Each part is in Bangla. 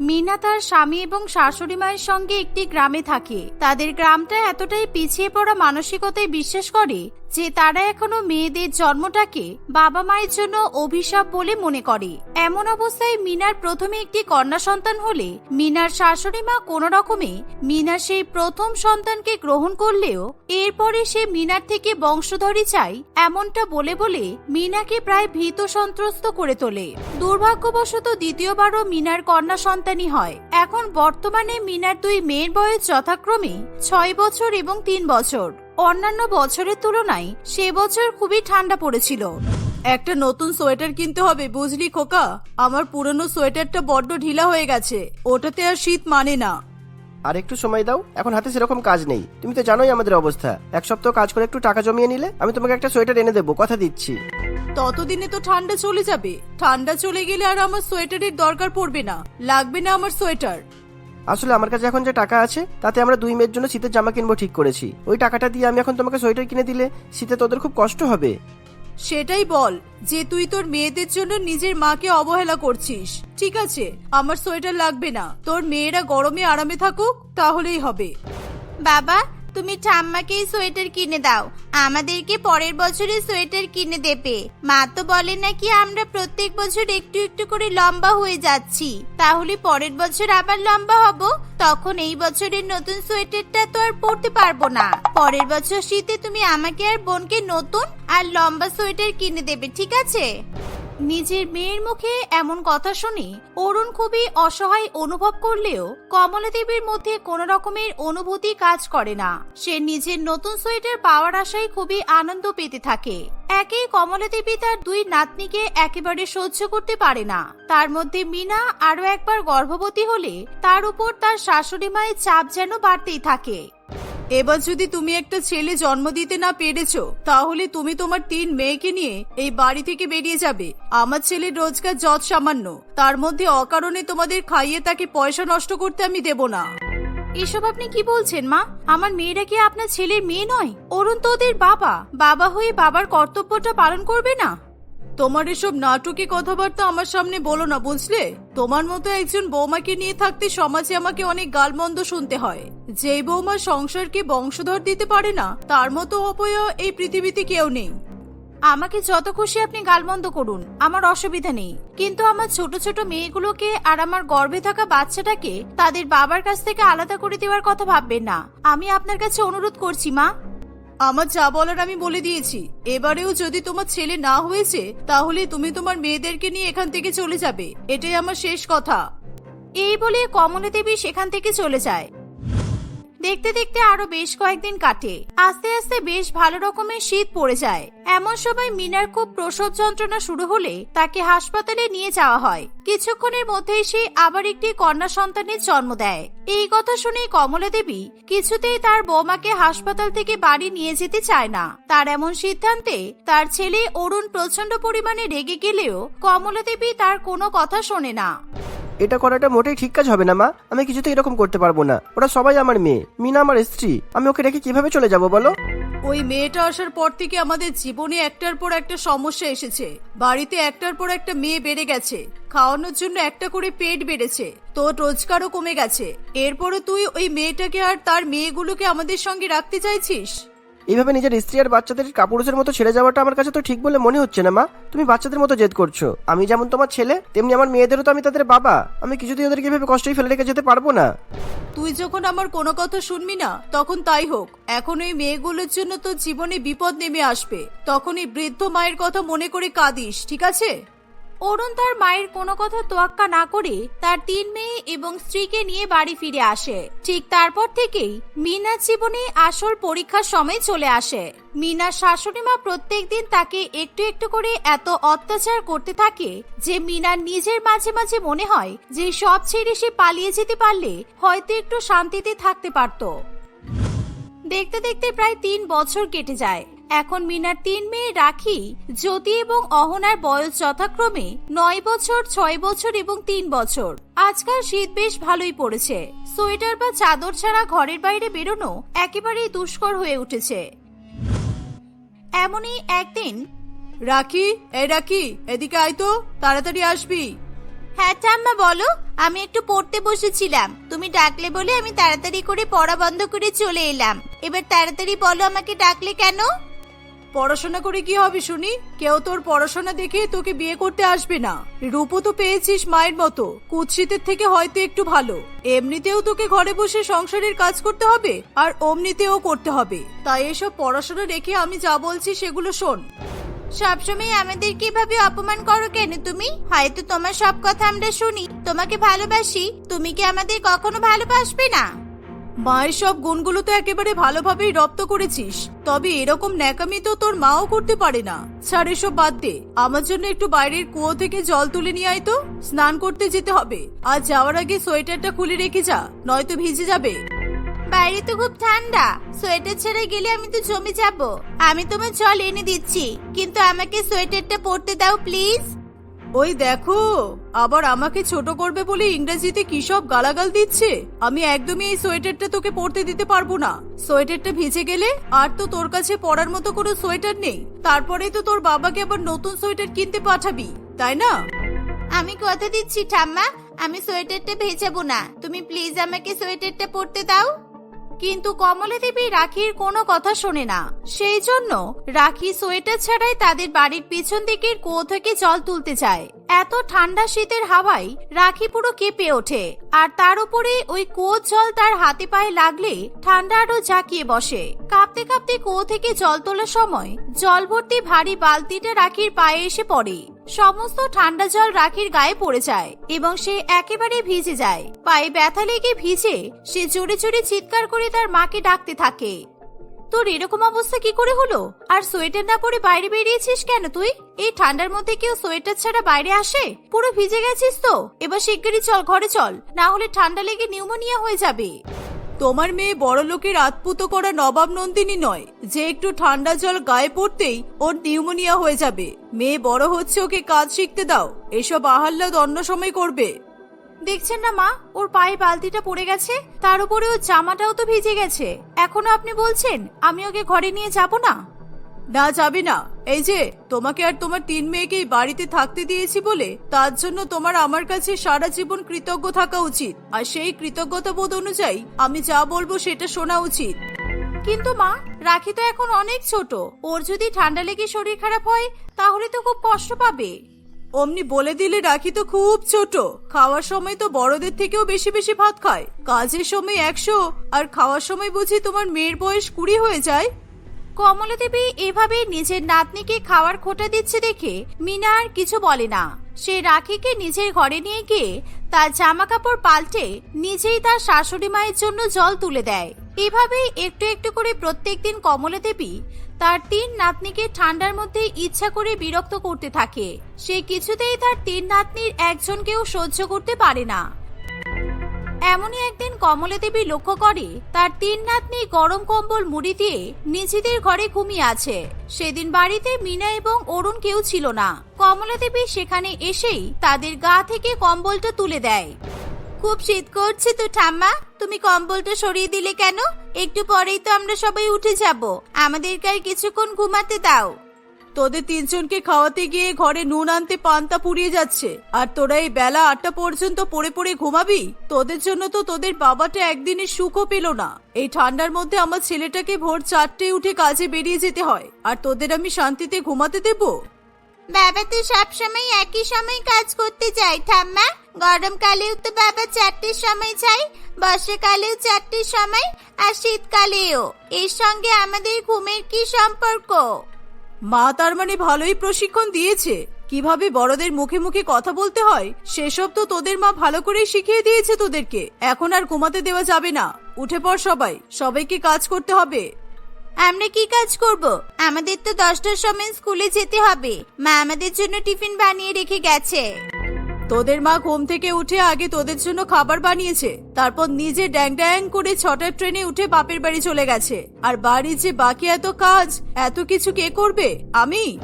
মিনা তার স্বামী এবং শাশুড়ি মায়ের সঙ্গে একটি গ্রামে থাকে। তাদের গ্রামটা এতটাই পিছিয়ে পড়া মানসিকতায় বিশ্বাস করে যে তারা এখনও মেয়েদের জন্মটাকে বাবা মায়ের জন্য অভিশাপ বলে মনে করে। এমন অবস্থায় মিনার প্রথমে একটি কন্যা সন্তান হলে মিনার শাশুড়ি মা কোনো রকমে মিনার সেই প্রথম সন্তানকে গ্রহণ করলেও এরপরে সে মিনার থেকে বংশধরই চাই এমনটা বলে বলে মিনাকে প্রায় ভীত সন্ত্রস্ত করে তোলে। দুর্ভাগ্যবশত দ্বিতীয়বারও মিনার কন্যা সন্তানই হয়। এখন বর্তমানে মিনার দুই মেয়ের বয়স যথাক্রমে ছয় বছর এবং তিন বছর। অন্যান্য বছরের তুলনায় সে বছর খুবই ঠান্ডা পড়েছিল। একটা নতুন সোয়েটার কিনতে হবে বুঝলি খোকা? আমার পুরনো সোয়েটারটা বড্ড ঢিলা হয়ে গেছে ওটাতে আর শীত মানে না। আর একটু সময় দাও এখন হাতে সেরকম কাজ নেই। তুমি তো জানোই আমাদের অবস্থা। এক সপ্তাহ কাজ করে একটু টাকা জমিয়ে নিলে আমি তোমাকে একটা সোয়েটার এনে দেবো কথা দিচ্ছি। ততদিনে তো ঠান্ডা চলে যাবে। ঠান্ডা চলে গেলে আর আমার সোয়েটারের দরকার পড়বে না। লাগবে না আমার সোয়েটার। আসলে আমার কাছে এখন যে টাকা আছে তাতে আমরা দুই মেয়ের জন্য শীতের জামা কিনবো ঠিক করেছি। ওই টাকাটা দিয়ে আমি এখন তোমাকে সোয়েটার কিনে দিলে শীতে তোদের খুব কষ্ট হবে। সেটাই বল যে তুই তোর মেয়েদের জন্য নিজের মাকে অবহেলা করছিস। ঠিক আছে আমার সোয়েটার লাগবে না। তোর মেয়েরা গরমে আরামে থাকুক তাহলেই হবে। বাবা তুমি ঠাম্মাকেই সোয়েটার কিনে দাও। আমাদেরকে পরের বছরে সোয়েটার কিনে দেবে। মা তো বলে নাকি আমরা প্রত্যেক বছর একটু একটু করে লম্বা হয়ে যাচ্ছি। তাহলে পরের বছর আবার লম্বা হব? তখন এই বছরের নতুন সোয়েটারটা তো আর পরতে পারব না। পরের বছর শীতে তুমি আমাকে আর বোনকে নতুন আর লম্বা সোয়েটার কিনে দেবে, ঠিক আছে? নিজের মেয়ের মুখে এমন কথা শুনে অরুণ খুবই অসহায় অনুভব করলেও কমলা দেবীর মধ্যে কোন রকমের অনুভূতি কাজ করে না। সে নিজের নতুন সোয়েটার পাওয়ার আশায় খুবই আনন্দ পেতে থাকে। একে কমলা দেবী তার দুই নাতনিকে একেবারে সহ্য করতে পারে না। তার মধ্যে মিনা আরও একবার গর্ভবতী হলে তার উপর তার শাশুড়ি মায়ের চাপ যেন বাড়তেই থাকে। এবার যদি তুমি একটা ছেলে জন্ম দিতে না পেরেছ, তাহলে তুমি তোমার তিন মেয়েকে নিয়ে এই বাড়ি থেকে বেরিয়ে যাবে। আমার ছেলের রোজগার যত সামান্য, তার মধ্যে অকারণে তোমাদের খাইয়ে তাকে পয়সা নষ্ট করতে আমি দেব না। এসব আপনি কি বলছেন, মা? আমার মেয়েরা কি আপনার ছেলের মেয়ে নয়? অরুণ তো ওদের বাবা। বাবা হয়ে বাবার কর্তব্যটা পালন করবে না? তোমার এসব নাটকে কথাবার্তা আমার সামনে বলো না, বুঝলে? তোমার মতো একজন বৌমাকে নিয়ে থাকতে সমাজে আমাকে অনেক গালমন্দ শুনতে হয়। যেই বৌমা সংসারকে বংশধর দিতে পারে না, তার মতো অপয়া এই পৃথিবীতে কেউ নেই। আমাকে যত খুশি আপনি গালমন্দ করুন, আমার অসুবিধা নেই। কিন্তু আমার ছোট ছোট মেয়েগুলোকে আর আমার গর্ভে থাকা বাচ্চাটাকে তাদের বাবার কাছ থেকে আলাদা করে দেওয়ার কথা ভাববেন না। আমি আপনার কাছে অনুরোধ করছি, মা। আমার যা বলার আমি বলে দিয়েছি। এবারেও যদি তোমার ছেলে না হয়েছে, তাহলে তুমি তোমার মেয়েদেরকে নিয়ে এখান থেকে চলে যাবে। এটাই আমার শেষ কথা। এই বলে কমলা দেবী সেখান থেকে চলে যায়। দেখতে দেখতে আরও বেশ কয়েকদিন কাটে। আস্তে আস্তে বেশ ভালো রকমের শীত পড়ে যায়। এমন সময় মিনার খুব প্রসব যন্ত্রণা শুরু হলে তাকে হাসপাতালে নিয়ে যাওয়া হয়। কিছুক্ষণের মধ্যেই সে আবার একটি কন্যা সন্তানের জন্ম দেয়। এই কথা শুনে কমলা দেবী কিছুতেই তার বৌমাকে হাসপাতাল থেকে বাড়ি নিয়ে যেতে চায় না। তার এমন সিদ্ধান্তে তার ছেলে অরুণ প্রচণ্ড পরিমাণে রেগে গেলেও কমলা দেবী তার কোনো কথা শোনে না। এটা করাটা মোটেই ঠিক কাজ হবে না, মা। আমি কিছুতে এরকম করতে পারব না। ওরা সবাই আমার মেয়ে। মিনা আমার স্ত্রী। আমি ওকে রেখে কীভাবে চলে যাব, বলো? ওই মেয়েটা আসার পর থেকে আমাদের জীবনে একটার পর একটা সমস্যা এসেছে। বাড়িতে একটার পর একটা মেয়ে বেড়ে গেছে। খাওয়ানোর জন্য একটা করে পেট বেড়েছে। তোর রোজগারও কমে গেছে। এরপরও তুই ওই মেয়েটাকে আর তার মেয়েগুলোকে আমাদের সঙ্গে রাখতে চাইছিস? এইভাবে নিজের স্ত্রী আর বাচ্চাদের কাপুরুষের মতো ছেড়ে যাওয়াটা আমার কাছে তো ঠিক বলে মনে হচ্ছে না, মা। তুমি বাচ্চাদের মতো জেদ করছ। আমি যেমন তোমার ছেলে, তেমনি আমার মেয়েদেরও তো আমি তাদের বাবা। আমি কিছুতেই ওদেরকে এভাবে কষ্টই ফেলে রেখে যেতে পারব না। তুই যখন আমার কোনো কথা শুনবি না, তখন তাই হোক। এখন ওই মেয়েগুলোর জন্য তো জীবনে বিপদ নেমে আসবে। তখন এই বৃদ্ধ মায়ের কথা মনে করে কাঁদিস, ঠিক আছে? অরুণ তার মায়ের কোনো কথা তোয়াক্কা না করে তার তিন মেয়ে এবং স্ত্রীকে নিয়ে বাড়ি ফিরে আসে। ঠিক তারপর থেকেই মিনার জীবনে আসল পরীক্ষার সময় চলে আসে। মিনার শাশুড়ি মা প্রত্যেক দিন তাকে একটু একটু করে এত অত্যাচার করতে থাকে যে মিনার নিজের মাঝে মাঝে মনে হয় যে সব ছেড়ে সে পালিয়ে যেতে পারলে হয়তো একটু শান্তিতে থাকতে পারতো। দেখতে দেখতে প্রায় তিন বছর কেটে যায়। এখন মিনার তিন মেয়ে রাখি জ্যোতি এবং অহনার বয়স যথাক্রমে নয় বছর ছয় বছর এবং তিন বছর। আজকাল শীত বেশ ভালোই পড়েছে। সোয়েটার বা চাদর ছাড়া ঘরের বাইরে বেরোনো একেবারেই দুষ্কর হয়ে উঠেছে। এমনই একদিন রাখি এই রাখি এদিকে আয় তো তাড়াতাড়ি আসবি। হ্যাঁ ঠাম্মা বলো আমি একটু পড়তে বসেছিলাম। তুমি ডাকলে বলে আমি তাড়াতাড়ি করে পড়া বন্ধ করে চলে এলাম। এবার তাড়াতাড়ি বলো আমাকে ডাকলে কেন? পড়াশোনা করে কি হবে শুনি? কেউ তোর পড়াশোনা দেখে তোকে বিয়ে করতে আসবে না। রূপও তো পেয়েছিস মায়ের মতো। কুৎসিতের থেকে হয়তো একটু ভালো। এমনিতেও তোকে ঘরে বসে সংসারের কাজ করতে হবে, আর অমনিতেও করতে হবে। তাই এসব পড়াশোনা রেখে আমি যা বলছি সেগুলো শোন। সবসময় আমাদের কীভাবে অপমান করো কেন তুমি? হয়তো তোমার সব কথা আমরা শুনি, তোমাকে ভালোবাসি। তুমি কি আমাদের কখনো ভালোবাসবে না? মায়ের সব গুণগুলো তো একেবারে ভালোভাবেই রপ্ত করেছিস। তবে এরকম ন্যাকামি তো তোর মাও করতে পারে না। ছাড় এসব বাদ দে। আমার জন্য একটু বাইরের কুয়ো থেকে জল তুলে নিয়ে আয় তো। স্নান করতে যেতে হবে। আর যাওয়ার আগে সোয়েটারটা খুলে রেখে যা, নয়তো ভিজে যাবে। বাইরে তো খুব ঠান্ডা। সোয়েটার ছেড়ে গেলে আমি তো জমে যাব। আমি তোমার জল এনে দিচ্ছি। কিন্তু আমাকে সোয়েটারটা পরতে দাও, প্লিজ। ওই দেখো, আবার আমাকে ছোট করবে বলে ইংরেজিতে কি সব গালাগাল দিচ্ছে? আমি একদমই এই সোয়েটারটা তোকে পরতে দিতে পারব না। সোয়েটারটা ভিজে গেলে আর তো তোর কাছে পরার মতো কোনো সোয়েটার নেই। তারপরে তো তোর বাবাকে আবার নতুন সোয়েটার কিনতে পাঠাবি, তাই না? আমি কথা দিচ্ছি, ঠাম্মা। আমি সোয়েটারটা ভেজাবো না। তুমি প্লিজ আমাকে সোয়েটারটা পরতে দাও। কিন্তু কমলা দেবী রাখির কোনো কথা শোনে না। সেই জন্য রাখি সোয়েটার ছাড়াই তাদের বাড়ির পিছন দিকের কুয়ো থেকে জল তুলতে যায়। এত ঠান্ডা শীতের হাওয়ায় রাখি পুরো কেঁপে ওঠে, আর তার উপরে ওই কুয়োর জল তার হাতে পায়ে লাগলে ঠান্ডা আরও জাকিয়ে বসে। কাঁপতে কাঁপতে কুয়ো থেকে জল তোলার সময় জল ভর্তি ভারী বালতিটা রাখির পায়ে এসে পড়ে। সমস্ত ঠান্ডা জল রাখির গায়ে পড়ে যায় এবং সে একেবারে ভিজে যায়। পায়ে ব্যথা লেগে ভিজে সে জোরে জোরে চিৎকার করে তার মাকে ডাকতে থাকে। তোর এরকম অবস্থা কি করে হলো? আর সোয়েটার না পরে বাইরে বেরিয়েছিস কেন তুই? এই ঠান্ডার মধ্যে কেউ সোয়েটার ছাড়া বাইরে আসে? পুরো ভিজে গেছিস তো? এবার শিগগিরই চল, ঘরে চল। না হলে ঠান্ডা লেগে নিউমোনিয়া হয়ে যাবে। তোমার মেয়ে বড় লোকের আতপুত করা নবাব নন্দিনী নয়। যে একটু ঠান্ডা জল গায়ে পড়তেই ওর নিউমোনিয়া হয়ে যাবে। মেয়ে বড় হচ্ছে, ওকে কাজ শিখতে দাও। এসব আহ্লাদ অন্য সময় করবে। দেখছেন না মা? ওর পায়ে বালতিটা পড়ে গেছে তার উপরে ওর জামাটাও তো ভিজে গেছে। এখনও আপনি বলছেন আমি ওকে ঘরে নিয়ে যাব না? না যাবে না। এই যে তোমাকে আর তোমার তিন মেয়েকেই বাড়িতে থাকতে দিয়েছি বলে তার জন্য তোমার আমার কাছে সারা জীবন কৃতজ্ঞ থাকা উচিত। আর সেই কৃতজ্ঞতা বোধ অনুযায়ী আমি যা বলব সেটা শোনা উচিত। কিন্তু মা রাখি তো এখন অনেক ছোট। ওর যদি ঠান্ডা লেগে শরীর খারাপ হয় তাহলে তো খুব কষ্ট পাবে। অমনি বলে দিলে রাখি তো খুব ছোট। খাওয়ার সময় তো বড়দের থেকেও বেশি বেশি ভাত খায়। কাজের সময় একশো, আর খাওয়ার সময় বুঝি তোমার মেয়ের বয়স কুড়ি হয়ে যায়? কমলা দেবী এভাবে নিজের নাতনিকে খাওয়ার খোটা দিচ্ছে দেখে মিনা আর কিছু বলে না। সে রাখিকে নিজের ঘরে নিয়ে গিয়ে তার জামা কাপড় পাল্টে নিজেই তার শাশুড়ি মায়ের জন্য জল তুলে দেয়। এভাবেই একটু একটু করে প্রত্যেকদিন কমলা দেবী তার তিন নাতনিকে ঠান্ডার মধ্যে ইচ্ছা করে বিরক্ত করতে থাকে। সে কিছুতেই তার তিন নাতনির একজনকেও সহ্য করতে পারে না। এমনই একদিন কমলা দেবী লক্ষ্য করে, তার তিন নাতনি গরম কম্বল মুড়ি দিয়ে নিজেদের ঘরে ঘুমিয়ে আছে। সেদিন বাড়িতে মিনা এবং অরুণ কেউ ছিল না। কমলা দেবী সেখানে এসেই তাদের গা থেকে কম্বলটা তুলে দেয়। খুব শীত করছে তো ঠাম্মা, তুমি কম্বলটা সরিয়ে দিলে কেন? একটু পরেই তো আমরা সবাই উঠে যাব। আমাদেরকে আর কিছুক্ষণ ঘুমাতে দাও। তোদের তিনজনকে খাওয়াতে গিয়ে ঘরে নুন আনতে পান্তা পুড়িয়ে যাচ্ছে। আর তোরা এই বেলা আটটা পর্যন্ত পড়ে পড়ে ঘুমাবি? তোদের জন্য তো তোদের বাবাটা একদিনে সুখও পেল না। এই ঠান্ডার মধ্যে আমার ছেলেটাকে ভোর চারটে উঠে কাজে বেরিয়ে যেতে হয়। আর তোদের আমি শান্তিতে ঘুমাতে দেবো? বাবা তো সবসময় একই সময় কাজ করতে যায় ঠাম্মা। গরমকালেও তো বাবা চারটের সময় যায়। বর্ষাকালেও চারটের সময় আর শীতকালেও। এর সঙ্গে আমাদের ঘুমের কি সম্পর্ক? মা তার মানে ভালোই প্রশিক্ষণ দিয়েছে। কীভাবে বড়দের মুখে মুখে কথা বলতে হয় সেসব তো তোদের মা ভালো করেই শিখিয়ে দিয়েছে তোদেরকে। এখন আর ঘুমাতে দেওয়া যাবে না। উঠে পড় সবাই সবাইকে কাজ করতে হবে। আমরা কি কাজ করব? আমাদের তো দশটার সময় স্কুলে যেতে হবে। মা আমাদের জন্য টিফিন বানিয়ে রেখে গেছে। তোদের মা ঘুম থেকে উঠে আগে তোদের জন্য খাবার বানিয়েছে তারপর নিজে ড্যাং ড্যাং করে ছটার ট্রেনে উঠে বাপের বাড়ি চলে গেছে। আর বাড়ির যে বাকি এত কাজ এত কিছু কে করবে? আমি?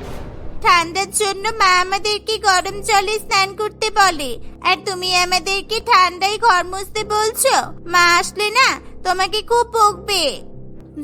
ঠান্ডার জন্য মা আমাদেরকে গরম জলে স্নান করতে বলে। আর তুমি আমাদেরকে ঠান্ডায় ঘর মুছতে বলছো? মা আসলে না তোমাকে খুব বকবে।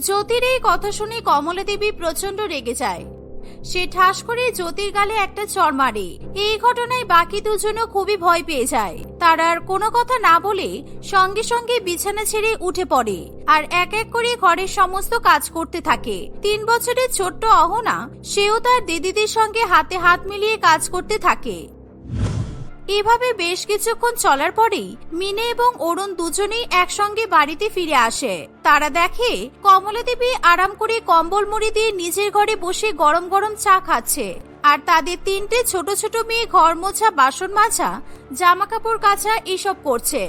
জ্যোতির এই কথা শুনে কমলা দেবী প্রচণ্ড রেগে যায়। সে ঠাস করে জ্যোতির গালে একটা চর মারে। এই ঘটনায় বাকি দুজনও খুবই ভয় পেয়ে যায়। তার আর কোনো কথা না বলে সঙ্গে সঙ্গে বিছানা ছেড়ে উঠে পড়ে আর এক এক করে ঘরের সমস্ত কাজ করতে থাকে। তিন বছরের ছোট্ট অহনা, সেও তার দিদিদের সঙ্গে হাতে হাত মিলিয়ে কাজ করতে থাকে। এভাবে বেশ কিছুক্ষণ চলার পরেই মিনে এবং অরুণ দুজনেই একসঙ্গে বাড়িতে ফিরে আসে। তারা দেখে কমলা দেবী আরাম করে কম্বল মুড়ি দিয়ে নিজের ঘরে বসে গরম গরম চা খাচ্ছে। আর তাদের তিনটে ছোট ছোট মেয়ে ঘর মোছা, বাসন মাজা জামা কাপড় কাচা এসব করছে।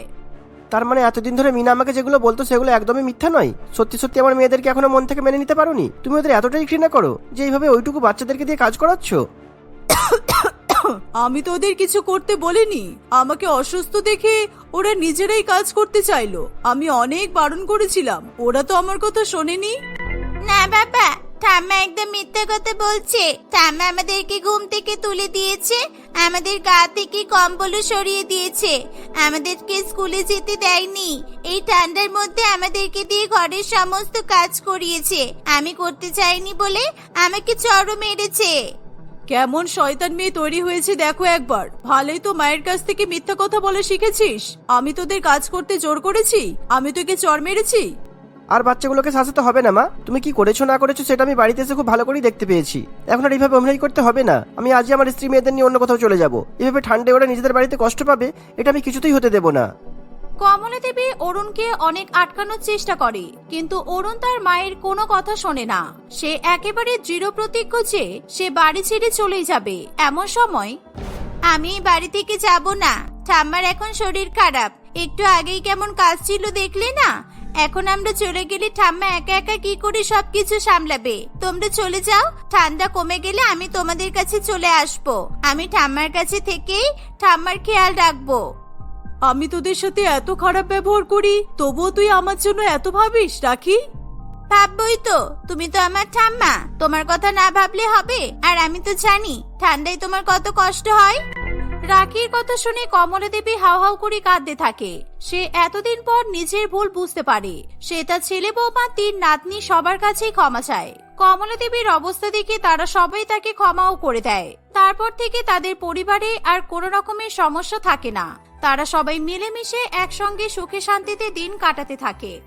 তার মানে এতদিন ধরে মিনা আমাকে যেগুলো বলতো সেগুলো একদমই মিথ্যা নয়? সত্যি সত্যি আমার মেয়েদেরকে এখনও মন থেকে মেনে নিতে পারোনি? তুমি ওদের এতটাই ঘৃণা করো যে এইভাবে ওইটুকু বাচ্চাদেরকে দিয়ে কাজ করাচ্ছ? আমি তো ওদের কিছু করতে বলিনি। আমাকে অসুস্থ দেখে ওরা নিজেরাই কাজ করতে চাইলো। আমি অনেক বারণ করেছিলাম। ওরা তো আমার কথা শোনেনি। না বাবা, ঠাম্মা একদম মিথ্যা কথা বলছে। ঠাম্মা আমাদেরকে ঘুম থেকে তুলে দিয়েছে। আমাদের গা থেকে কম্বলও সরিয়ে দিয়েছে। আমাদেরকে স্কুলে যেতে দেয়নি। এই ঠান্ডার মধ্যে আমাদেরকে দিয়ে ঘরের সমস্ত কাজ করিয়েছে। আমি করতে চাইনি বলে আমাকে চড়ও মেরেছে। কেমন শয়তান মেয়ে তৈরি হয়েছে দেখো একবার। ভালোই তো মায়ের কাছ থেকে মিথ্যা কথা বলে শিখেছিস। আমি তোদের কাজ করতে জোর করেছি। আমি তোকে চর মেরেছি। আর বাচ্চাগুলোকে শাসাতে হবে না, মা। তুমি কি করেছ, না করেছ সেটা আমি বাড়িতে এসে খুব ভালো করেই দেখতে পেয়েছি। এখন আর এইভাবে অভিনয় করতে হবে না। আমি আজই আমার স্ত্রী মেয়েদের নিয়ে অন্য কোথাও চলে যাব। এভাবে ঠান্ডায় ওরা নিজেদের বাড়িতে কষ্ট পাবে, এটা আমি কিছুতেই হতে দেবো না। কমলা দেবী অরুণকে অনেক আটকানোর চেষ্টা করে, কিন্তু অরুণ তার মায়ের কোনো কথা শোনে না। সে একেবারে দৃঢ় প্রতিজ্ঞ যে সে বাড়ি ছেড়ে চলেই যাবে। এমন সময়, আমি বাড়ি থেকে যাব না। ঠাম্মার এখন শরীর খারাপ। একটু আগেই কেমন কাজ ছিল দেখলে না? এখন আমরা চলে গেলে ঠাম্মা একা একা কি করে সবকিছু সামলাবে? তোমরা চলে যাও। ঠান্ডা কমে গেলে আমি তোমাদের কাছে চলে আসব। আমি ঠাম্মার কাছে থেকেই ঠাম্মার খেয়াল রাখব। আমি তোদের সাথে এত খারাপ ব্যবহার করি তবুও তুই আমার জন্য এত ভাবিস রাখি? ভাববই তো তুমি তো আমার ঠাম্মা। তোমার কথা না ভাবলে হবে আর আমি তো জানি ঠান্ডায় তোমার কত কষ্ট হয়। রাখির কথা শুনে কমলা দেবী হাউ হাউ করে কাঁদতে থাকে। সে এতদিন পর নিজের ভুল বুঝতে পারে। সে তার ছেলে বৌমা তিন নাতনি সবার কাছেই ক্ষমা চায়। কমলা দেবীর অবস্থা দেখে তারা সবাই তাকে ক্ষমাও করে দেয়। তারপর থেকে তাদের পরিবারে আর কোনো রকমের সমস্যা থাকে না। তারা সবাই মিলেমিশে একসঙ্গে সুখে শান্তিতে দিন কাটাতে থাকে।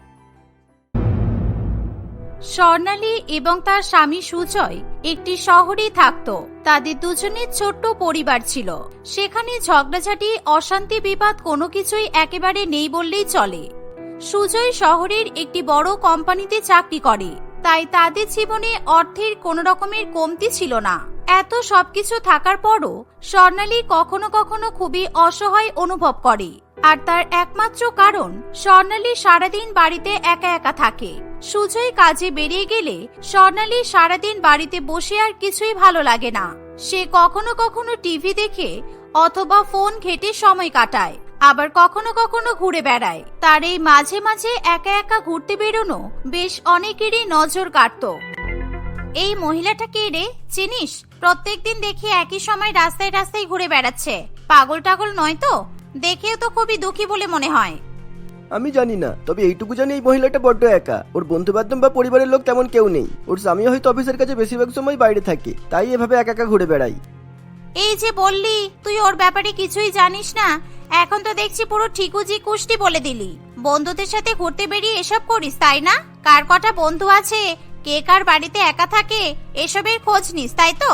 স্বর্ণালী এবং তার স্বামী সুজয় একটি শহরে থাকত। তাদের দুজনের ছোট্ট পরিবার ছিল। সেখানে ঝগড়াঝাটি, অশান্তি বিবাদ কোনো কিছুই একেবারে নেই বললেই চলে। সুজয় শহরের একটি বড় কোম্পানিতে চাকরি করে। তাই তাদের জীবনে অর্থের কোনো রকমের কমতি ছিল না। এত সবকিছু থাকার পরও স্বর্ণালী কখনো কখনো খুবই অসহায় অনুভব করে। আর তার একমাত্র কারণ, স্বর্ণালী সারাদিন বাড়িতে একা একা থাকে। সুজয় কাজে বেরিয়ে গেলে স্বর্ণালী সারাদিন বাড়িতে বসে আর কিছুই ভালো লাগে না। সে কখনো কখনো টিভি দেখে অথবা ফোন ঘেটে সময় কাটায়, আবার কখনো কখনো ঘুরে বেড়ায়। তার এই মাঝে মাঝে একা একা ঘুরতে বেরোনো বেশ অনেকেরই নজর কাটতো। এই মহিলাটা কে রে? চিনিস? প্রত্যেকদিন দেখি একই সময় রাস্তায় রাস্তায় ঘুরে বেড়াচ্ছে। পাগল টাগল নয় তো? দেখেও তো খুবই দুঃখী বলে মনে হয়। আমি জানি না তবে এইটুকু জানি এই মহিলাটা বড্ড একা। ওর বন্ধু বান্ধব বা পরিবারের লোক তেমন কেউ নেই। ওর স্বামী হয়তো অফিসের কাছে বেশিরভাগ সময় বাইরে থাকে তাই এভাবে একা একা ঘুরে বেড়াই। এই যে বললি তুই ওর ব্যাপারে কিছুই জানিস না? এখন তো দেখছি পুরো ঠিকুজি কুষ্টি বলে দিলি। বন্ধুদের সাথে ঘুরতে বেরিয়ে এসব করিস তাই না? কার কটা বন্ধু আছে কে কার বাড়িতে একা থাকে এসবের খোঁজ নিস তাই তো?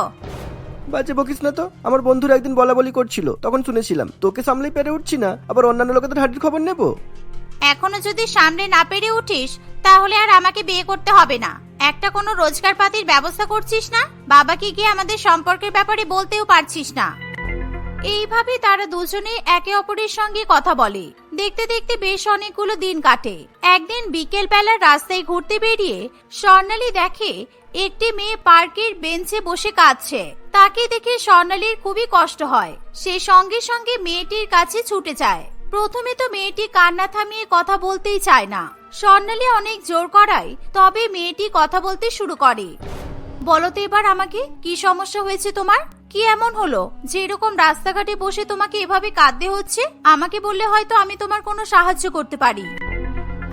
বাজে বকিস না তো? আমার বন্ধুরা একদিন বলা বলি করছিল তখন শুনেছিলাম তোকে সামলেই পেরে উঠছি না আবার অন্যান্য লোকেদের হাঁটির খবর নেব? এখনও যদি সামনে না পেরে উঠিস তাহলে আর আমাকে বিয়ে করতে হবে না। একটা কোনো রোজগার পাতির ব্যবস্থা করছিস না? বাবাকে গিয়ে আমাদের সম্পর্কের ব্যাপারে বলতেও পারছিস না। এইভাবে তারা দুজনে একে অপরের সঙ্গে কথা বলে। দেখতে দেখতে বেশ অনেকগুলো দিন কাটে। একদিন বিকেল বেলা রাস্তায় ঘুরতে বেরিয়ে স্বর্ণালী দেখে একটি মেয়ে পার্কের বেঞ্চে বসে কাঁদছে। তাকে দেখে স্বর্ণালীর খুবই কষ্ট হয়। সে সঙ্গে সঙ্গে মেয়েটির কাছে ছুটে যায়। প্রথমে তো মেয়েটি কান্না থামিয়ে কথা বলতেই চায় না। স্বর্ণালী অনেক জোর করায় তবে মেয়েটি কথা বলতে শুরু করে। বলো তো এবার আমাকে কি সমস্যা হয়েছে তোমার? কি এমন হলো? যে এরকম রাস্তাঘাটে বসে তোমাকে এভাবে কাঁদতে হচ্ছে? আমাকে বললে হয়তো আমি তোমার কোনো সাহায্য করতে পারি।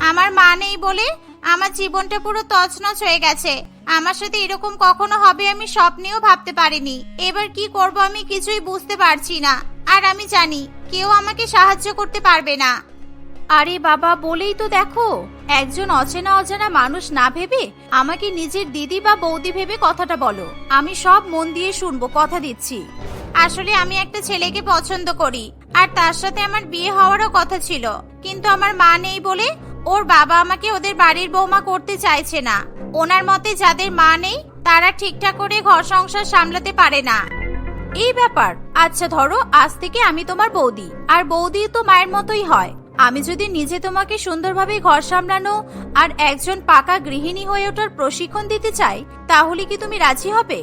আমার মা নেই বলে আমার জীবনটা পুরো তছনছ হয়ে গেছে। আমার সাথে এরকম কখনো হবে আমি স্বপ্নেও ভাবতে পারিনি। এবার কি করব আমি কিছুই বুঝতে পারছি না। আর আমি জানি কেউ আমাকে সাহায্য করতে পারবে না। আরে বাবা, বলেই তো দেখো। একজন অচেনা অজানা মানুষ না ভেবে আমাকে নিজের দিদি বা বৌদি ভেবে কথাটা বলো। আমি সব মন দিয়ে শুনব, কথা দিচ্ছি। আসলে আমি একটা ছেলেকে পছন্দ করি, আর তার সাথে আমার বিয়ে হওয়ারও কথা ছিল। কিন্তু আমার মা নেই বলে ওর বাবা আমাকে ওদের বাড়ির বৌমা করতে চাইছে না। ওনার মতে যাদের মা নেই, তারা ঠিকঠাক করে ঘর সংসার সামলাতে পারে না। এই ব্যাপার। আচ্ছা ধরো, আজ থেকে আমি তোমার বৌদি, আর বৌদি তো মায়ের মতোই হয়। আমি যদি নিজে তোমাকে সুন্দরভাবে ঘর সামলানো আর একজন পাকা গৃহিণী হয়ে ওঠার প্রশিক্ষণ দিতে চাই, তাহলে কি তুমি রাজি হবে?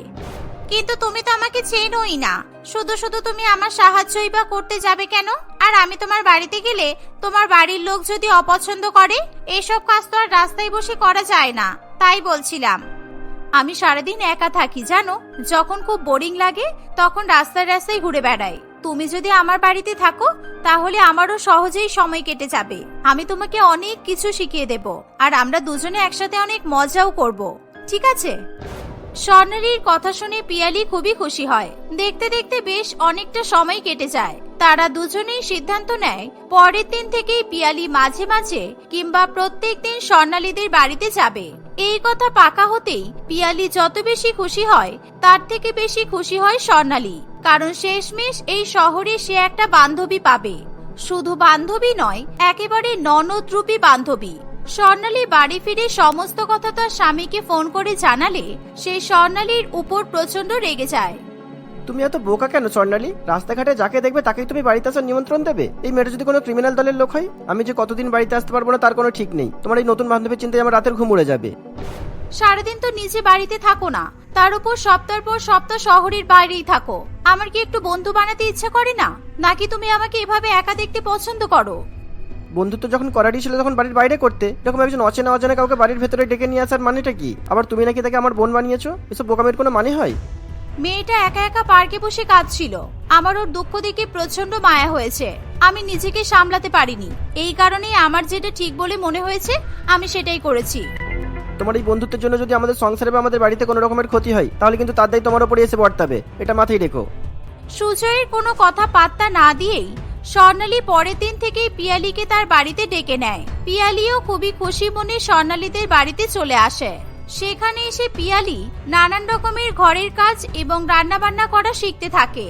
কিন্তু তুমি তো আমাকে চেনোই না। শুধু শুধু তুমি আমার সাহায্যই বা করতে যাবে কেন? আর আমি তোমার বাড়িতে গেলে তোমার বাড়ির লোক যদি অপছন্দ করে, এসব কাজ তো আর রাস্তায় বসে করা যায় না, তাই বলছিলাম। আমি সারাদিন একা থাকি, জানো? যখন খুব বোরিং লাগে, তখন রাস্তায় রাস্তায় ঘুরে বেড়াই। তুমি যদি আমার বাড়িতে থাকো, তাহলে আমারও সহজেই সময় কেটে যাবে। আমি তোমাকে অনেক কিছু শিখিয়ে দেব, আর আমরা দুজনে একসাথে অনেক মজাও করব। ঠিক আছে? স্বর্ণালীর কথা শুনে পিয়ালি খুবই খুশি হয়। দেখতে দেখতে বেশ অনেকটা সময় কেটে যায়। তারা দুজনেই সিদ্ধান্ত নেয়, পরের দিন থেকেই পিয়ালি মাঝে মাঝে কিংবা প্রত্যেক দিন স্বর্ণালীদের বাড়িতে যাবে। এই কথা পাকা হতেই পিয়ালি যত বেশি খুশি হয়, তার থেকে বেশি খুশি হয় স্বর্ণালী। কারণ শেষমেশ এই শহরে সে একটা বান্ধবী পাবে। শুধু বান্ধবী নয়, একেবারে ননদরূপী বান্ধবী। স্বর্ণালী বাড়ি ফিরে সমস্ত কথা তার স্বামীকে ফোন করে জানালে সে স্বর্ণালীর উপর প্রচণ্ড রেগে যায়। তুমি এত বোকা কেন স্বর্ণালী? রাস্তাঘাটে যাকে দেখবে তাকেই তুমি বাড়িতে আসার নিমন্ত্রণ দেবে। এই মেয়েটা যদি কোনো ক্রিমিনাল দলের লোক হয় আমি যে কতদিন বাড়িতে আসতে পারব না তার কোনো ঠিক নেই। তোমার এই নতুন বান্ধবীর চিন্তায় আমার রাতের ঘুম উড়ে যাবে। সারাদিন তো নিজে বাড়িতে থাকো না। তার উপর সপ্তাহ পর সপ্তাহ শহরের বাইরেই থাকো। আমার কি একটু বন্ধু বানাতে ইচ্ছা করে না? নাকি তুমি আমাকে এভাবে একা দেখতে পছন্দ করো? বন্ধুত্ব যখন করারই ছিল তখন বাড়ির বাইরে করতে। এরকম একজন অচেনা অজানা কাউকে বাড়ির ভেতরে ডেকে নিয়ে আসার মানেটা কি? আবার তুমি নাকি তাকে আমার বোন বানিয়েছো? এসব বোকামের কোনো মানে হয়? মেয়েটা একা একা পার্কে বসে কাঁদছিল। আমার ওর দুঃখ দেখে প্রচণ্ড মায়া হয়েছে। আমি নিজেকে সামলাতে পারিনি। এই কারণেই আমার যেটা ঠিক বলে মনে হয়েছে আমি সেটাই করেছি। তোমার এই বন্ধুত্বের জন্য যদি আমাদের সংসারে বা আমাদের বাড়িতে কোনো রকমের ক্ষতি হয় তাহলে কিন্তু তার দায় তোমার উপরে এসে বর্তাবে। এটা মাথায় রেখো। সুজয়ের কোনো কথা পাত্তা না দিয়েই স্বর্ণালী পরের দিন থেকেই পিয়ালিকে তার বাড়িতে ডেকে নেয়। পিয়ালিও খুবই খুশি মনে স্বর্ণালীদের বাড়িতে চলে আসে। সেখানে এসে পিয়ালি নানান রকমের ঘরের কাজ এবং রান্নাবান্না করা শিখতে থাকে।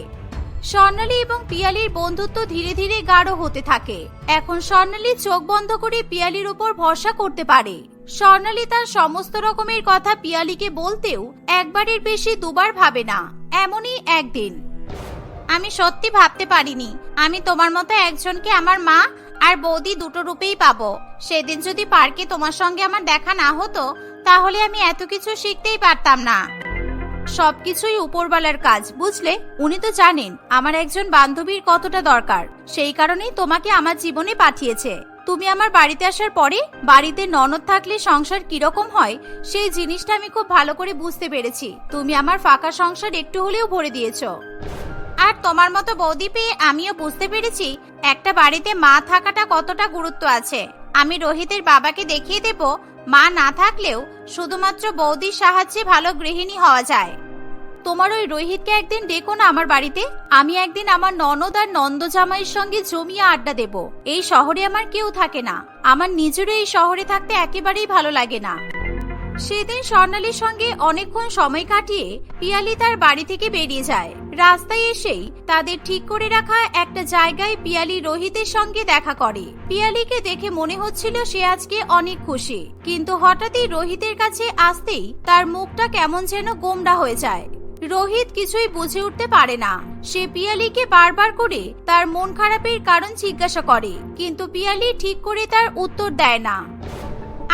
স্বর্ণালী এবং পিয়ালির বন্ধুত্ব ধীরে ধীরে গাঢ় হতে থাকে। এখন স্বর্ণালী চোখ বন্ধ করে পিয়ালির উপর ভরসা করতে পারে। স্বর্ণালী তার সমস্ত রকমের কথা পিয়ালিকে বলতেও একবারের বেশি দুবার ভাবে না, এমনই একদিন। আমি সত্যি ভাবতে পারিনি, আমি তোমার মতো একজনকে আমার মা আর বৌদি দুটো রূপেই পাবো। সেদিন যদি পার্কে তোমার সঙ্গে আমার দেখা না হতো তাহলে আমি এত কিছু শিখতেই পারতাম না। সবকিছুই উপরওয়ালার কাজ, বুঝলে? উনি তো জানেন, আমার একজন বান্ধবীর কতটা দরকার। সেই কারণেই তোমাকে আমার জীবনে পাঠিয়েছে। তুমি আমার বাড়িতে আসার পরে, বাড়িতে ননদ থাকলে সংসার কীরকম হয়, সেই জিনিসটা আমি খুব ভালো করে বুঝতে পেরেছি। তুমি আমার ফাঁকা সংসার একটু হলেও ভরে দিয়েছ। আর তোমার মতো বৌদি পেয়ে আমিও বুঝতে পেরেছি, একটা বাড়িতে মা থাকাটা কতটা গুরুত্ব আছে। আমি রোহিতের বাবাকে দেখিয়ে দেব, মা না থাকলেও শুধুমাত্র বৌদির সাহায্যে ভালো গৃহিণী হওয়া যায়। তোমার ওই রোহিতকে একদিন ডেকো না আমার বাড়িতে, আমি একদিন আমার ননদ আর নন্দ জামাইয়ের সঙ্গে জমিয়ে আড্ডা দেব। এই শহরে আমার কেউ থাকে না। আমার নিজেরও এই শহরে থাকতে একেবারেই ভালো লাগে না। সেদিন স্বর্ণালীর সঙ্গে অনেকক্ষণ সময় কাটিয়ে পিয়ালি তার বাড়ি থেকে বেরিয়ে যায়। রাস্তায় এসেই তাদের ঠিক করে রাখা একটা জায়গায় পিয়ালি রোহিতের সঙ্গে দেখা করে। পিয়ালিকে দেখে মনে হচ্ছিল সে আজকে অনেক খুশি, কিন্তু হঠাৎই রোহিতের কাছে আসতেই তার মুখটা কেমন যেন গোমড়া হয়ে যায়। রোহিত কিছুই বুঝে উঠতে পারে না। সে পিয়ালিকে বারবার করে তার মন খারাপের কারণ জিজ্ঞাসা করে, কিন্তু পিয়ালি ঠিক করে তার উত্তর দেয় না।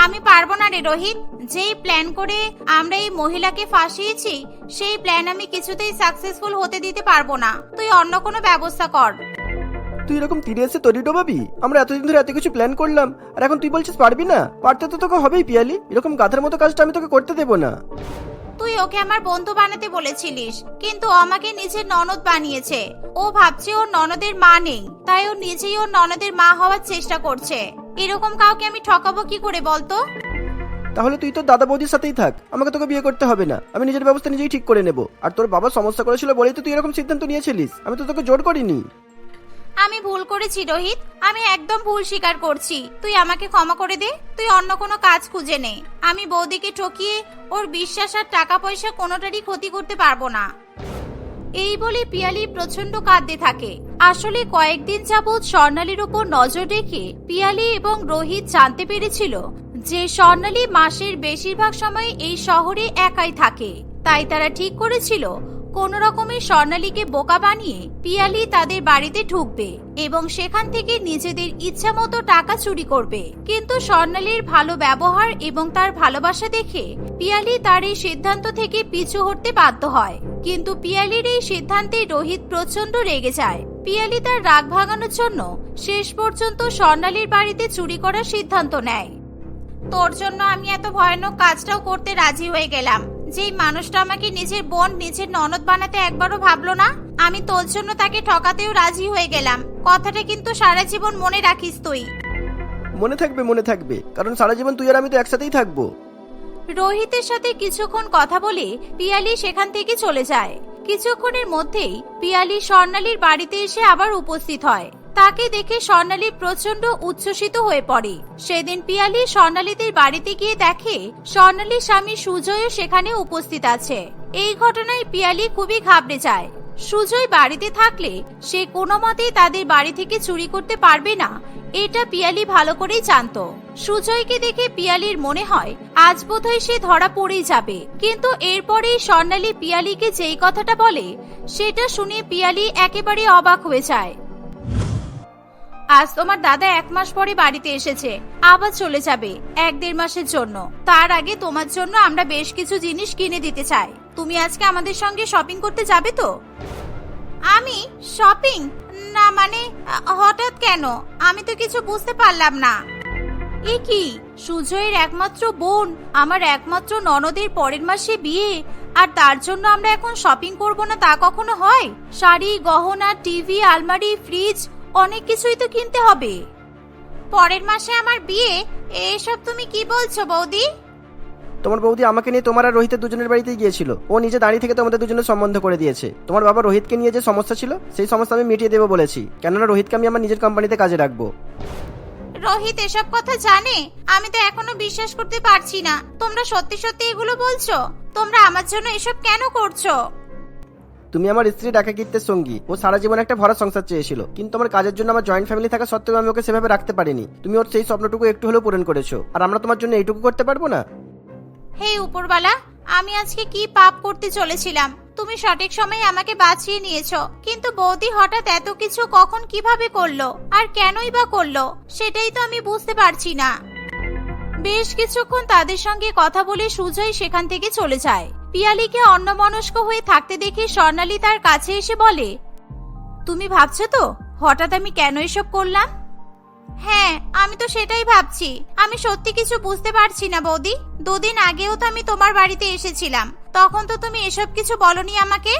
আমি পারব না রে রোহিত। যেই প্ল্যান করে আমরা এই মহিলাকে ফাঁসিয়েছি, সেই প্ল্যান আমি কিছুতেই সাকসেসফুল হতে দিতে পারব না। তুই অন্য কোনো ব্যবস্থা কর। তুই এরকম তীরে এসে তরি ডোবাবি? আমরা এতদিন ধরে এত কিছু প্ল্যান করলাম, আর এখন তুই বলছিস পারবি না? পারতে তো তোকে হবেই পিয়ালি। এরকম গাধার মতো কাজটা আমি তোকে করতে দেবো না। তুই ওকে আমার বন্ধু বানাতে বলেছিলিস, কিন্তু আমাকে নিজের ননদ বানিয়েছে। ও ভাবছে ওর ননদের মা নেই, তাই ও নিজেই ওর ননদের মা হওয়ার চেষ্টা করছে। এরকম কাউকে আমি ঠকাবো কি করে বলতো? তাহলে তুই তোর দাদা বৌদির সাথেই থাক, আমাকে তোকে বিয়ে করতে হবে না। আমি নিজের ব্যবস্থা নিজেই ঠিক করে নেব। আর তোর বাবা সমস্যা করেছিল বলেই তো তুই এরকম সিদ্ধান্ত নিয়েছিলিস। আমি তো তোকে জোর করিনি। আমি ভুল করেছি, রোহিত। আমি একদম ভুল স্বীকার করছি। তুই আমাকে ক্ষমা করে দে। তুই অন্য কোনো কাজ খুঁজে নে। আমি বৌদিকে ঠকিয়ে ওর বিশ্বাস আর টাকা পয়সা কোনোটারই ক্ষতি করতে পারব না। এই বলে পিয়ালি প্রচণ্ড কাঁদতে থাকে। আসলে কয়েকদিন যাবৎ স্বর্ণালীর উপর নজর রেখে পিয়ালি এবং রোহিত জানতে পেরেছিল যে স্বর্ণালী মাসের বেশিরভাগ সময় এই শহরে একাই থাকে। তাই তারা ঠিক করেছিল কোন রকমের স্বর্ণালীকে বোকা বানিয়ে পিয়ালি তাদের বাড়িতে ঢুকবে এবং সেখান থেকে নিজেদের ইচ্ছা মতো টাকা চুরি করবে। কিন্তু স্বর্ণালীর ভালো ব্যবহার এবং তার ভালোবাসা দেখে পিয়ালি তার এই সিদ্ধান্ত থেকে পিছু হটতে বাধ্য হয়। কিন্তু পিয়ালির এই সিদ্ধান্তে রোহিত প্রচণ্ড রেগে যায়। পিয়ালি তার রাগ ভাঙানোর জন্য শেষ পর্যন্ত স্বর্ণালীর বাড়িতে চুরি করার সিদ্ধান্ত নেয়। তোর জন্য আমি এত ভয়ানক কাজটাও করতে রাজি হয়ে গেলাম। যেই মানুষটা আমাকে নিজের বোন নিজের ননদ বানাতে একবারও ভাবলো না? আমি তোর জন্য তাকে ঠকাতেও রাজি হয়ে গেলাম। কথাটা কিন্তু সারা জীবন মনে রাখিস তুই। মনে থাকবে মনে থাকবে। কারণ সারা জীবন তুই আর আমি তো একসাথেই থাকব। রোহিতের সাথে কিছুক্ষণ কথা বলে পিয়ালি সেখান থেকে চলে যায়। কিছুক্ষণের মধ্যেই পিয়ালি স্বর্ণালীর বাড়িতে এসে আবার উপস্থিত হয়। তাকে দেখে স্বর্ণালী প্রচণ্ড উচ্ছ্বসিত হয়ে পড়ে। সেদিন পিয়ালি স্বর্ণালীদের বাড়িতে গিয়ে দেখে স্বর্ণালীর স্বামী সুজয়ও সেখানে উপস্থিত আছে। এই ঘটনায় পিয়ালি খুবই ঘাবড়ে যায়। সুজয় বাড়িতে থাকলে সে কোনো মতেই তাদের বাড়ি থেকে চুরি করতে পারবে না, এটা পিয়ালি ভালো করেই জানতো। সুজয়কে দেখে পিয়ালির মনে হয়, আজ বোধহয় সে ধরা পড়েই যাবে। কিন্তু এরপরেই স্বর্ণালী পিয়ালিকে যেই কথাটা বলে, সেটা শুনে পিয়ালি একেবারে অবাক হয়ে যায়। আজ তোমার দাদা এক মাস পরে বাড়িতে এসেছে, আবার চলে যাবে এক দেড় মাসের জন্য। তার আগে তোমার জন্য আমরা বেশ কিছু জিনিস কিনে দিতে চাই। তুমি আজকে আমাদের সঙ্গে শপিং করতে যাবে তো? আমি? শপিং না মানে হঠাৎ কেন? আমি তো কিছু বুঝতে পারলাম না। এ কি? সুজয়ের একমাত্র বোন, আমার একমাত্র ননদের পরের মাসে বিয়ে, আর তার জন্য আমরা এখন শপিং করব না তা কখনো হয়? শাড়ি, গহনা, টিভি, আলমারি ফ্রিজ অনেক কিছুই তো কিনতে হবে। পরের মাসে আমার বিয়ে এসব তুমি কি বলছো বৌদি? তোমার বৌদি আমাকে নিয়ে তোমার আর রোহিতের দুজনের বাড়িতেই গিয়েছিল। ও নিজে দাঁড়িয়ে থেকে তোমাদের দুজনের সম্বন্ধ করে দিয়েছে। তোমার বাবা রোহিতকে নিয়ে যে সমস্যা ছিল সেই সমস্যা আমি মিটিয়ে দেবো বলেছি। কেননা রোহিতকে আমি আমার নিজের কোম্পানিতে কাজে রাখব। রোহিত এসব কথা জানে? আমি তো এখনও বিশ্বাস করতে পারছি না। তোমরা সত্যি সত্যি এগুলো বলছো? তোমরা আমার জন্য এসব কেন করছ? তুমি আমার স্ত্রীর একাকিত্বের সঙ্গী। ও সারা জীবন একটা ভরা সংসার চেয়েছিল। কিন্তু আমার কাজের জন্য আমার জয়েন্ট ফ্যামিলি থাকা সত্ত্বেও আমি ওকে সেভাবে রাখতে পারিনি। তুমি ওর সেই স্বপ্নটুকু একটু হলেও পূরণ করেছ। আর আমরা তোমার জন্য এইটুকু করতে পারব না? হে উপরবালা আমি আজকে কি পাপ করতে চলেছিলাম? তুমি সঠিক সময়ে আমাকে বাঁচিয়ে নিয়েছো। কিন্তু বৌদি হঠাৎ এত কিছু কখন কীভাবে করল? আর কেনই বা করল? সেটাই তো আমি বুঝতে পারছি না। বেশ কিছুক্ষণ তাদের সঙ্গে কথা বলে সুজয় সেখান থেকে চলে যায়। পিয়ালিকে অন্যমনস্ক হয়ে থাকতে দেখে স্বর্ণালী তার কাছে এসে বলে, তুমি ভাবছ তো, হঠাৎ আমি কেন এসব করলাম? হ্যাঁ আমি তো সেটাই ভাবছি। আমি সত্যি কিছু বুঝতে পারছি না, বৌদি। দুদিন আগেও তো আমি তোমার বাড়িতে এসেছিলাম। তখন তো তুমি এসব কিছু বলনি আমাকে?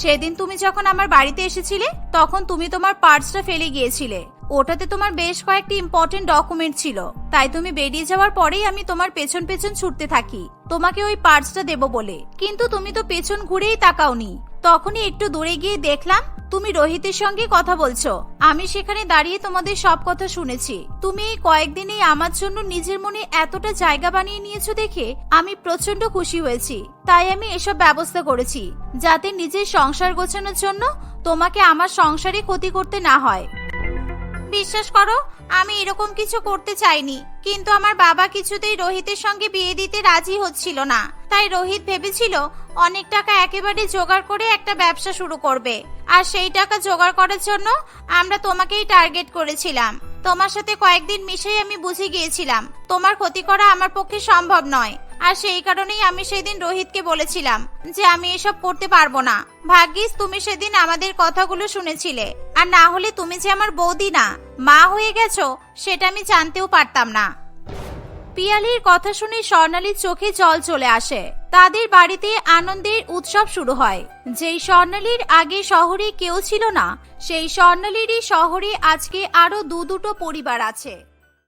সেদিন তুমি যখন আমার বাড়িতে এসেছিলে, তখন তুমি তোমার পার্সটা ফেলে গিয়েছিলে। ওটাতে তোমার বেশ কয়েকটি ইম্পর্টেন্ট ডকুমেন্ট ছিল। তাই তুমি বেরিয়ে যাওয়ার পরেই আমি তোমার পেছন পেছন ছুটতে থাকি। তোমাকে ওই পার্সটা দেব বলে। কিন্তু তুমি তো পেছন ঘুরেই তাকাওনি। তখনই একটু দূরে গিয়ে দেখলাম, তুমি রোহিতের সঙ্গে কথা বলছো। আমি সেখানে দাঁড়িয়ে তোমাদের সব কথা শুনেছি। তুমি এই কয়েকদিনেই আমার জন্য নিজের মনে এতটা জায়গা বানিয়ে নিয়েছো দেখে আমি প্রচণ্ড খুশি হয়েছি। তাই আমি এসব ব্যবস্থা করেছি, যাতে নিজের সংসার গোছানোর জন্য তোমাকে আমার সংসারে ক্ষতি করতে না হয়। বিশ্বাস করো, আমি এরকম কিছু করতে চাইনি। কিন্তু আমার বাবা কিছুতেই রোহিতের সঙ্গে বিয়ে দিতে রাজি হচ্ছিল না। তাই রোহিত ভেবেছিল, অনেক টাকা একেবারে জোগাড় করে একটা ব্যবসা শুরু করবে। আর সেই টাকা জোগাড় করার জন্য আমরা তোমাকেই টার্গেট করেছিলাম। তোমার সাথে কয়েকদিন মিশেই আমি বুঝে গিয়েছিলাম, তোমার ক্ষতি করা আমার পক্ষে সম্ভব নয়। আর সেই কারণেই আমি সেদিন রোহিতকে বলেছিলাম যে আমি এসব করতে পারব না। ভাগ্যিস তুমি সেদিন আমাদের কথাগুলো শুনেছিলে। আর না হলে তুমি যে আমার বৌদি না, মা হয়ে গেছো, সেটা আমি জানতেও পারতাম না। পিয়ালির কথা শুনে স্বর্ণালীর চোখে জল চলে আসে। তাদের বাড়িতে আনন্দের উৎসব শুরু হয়। যেই স্বর্ণালীর আগে শহরে কেউ ছিল না, সেই স্বর্ণালীরই শহরে আজকে আরও দু দুটো পরিবার আছে।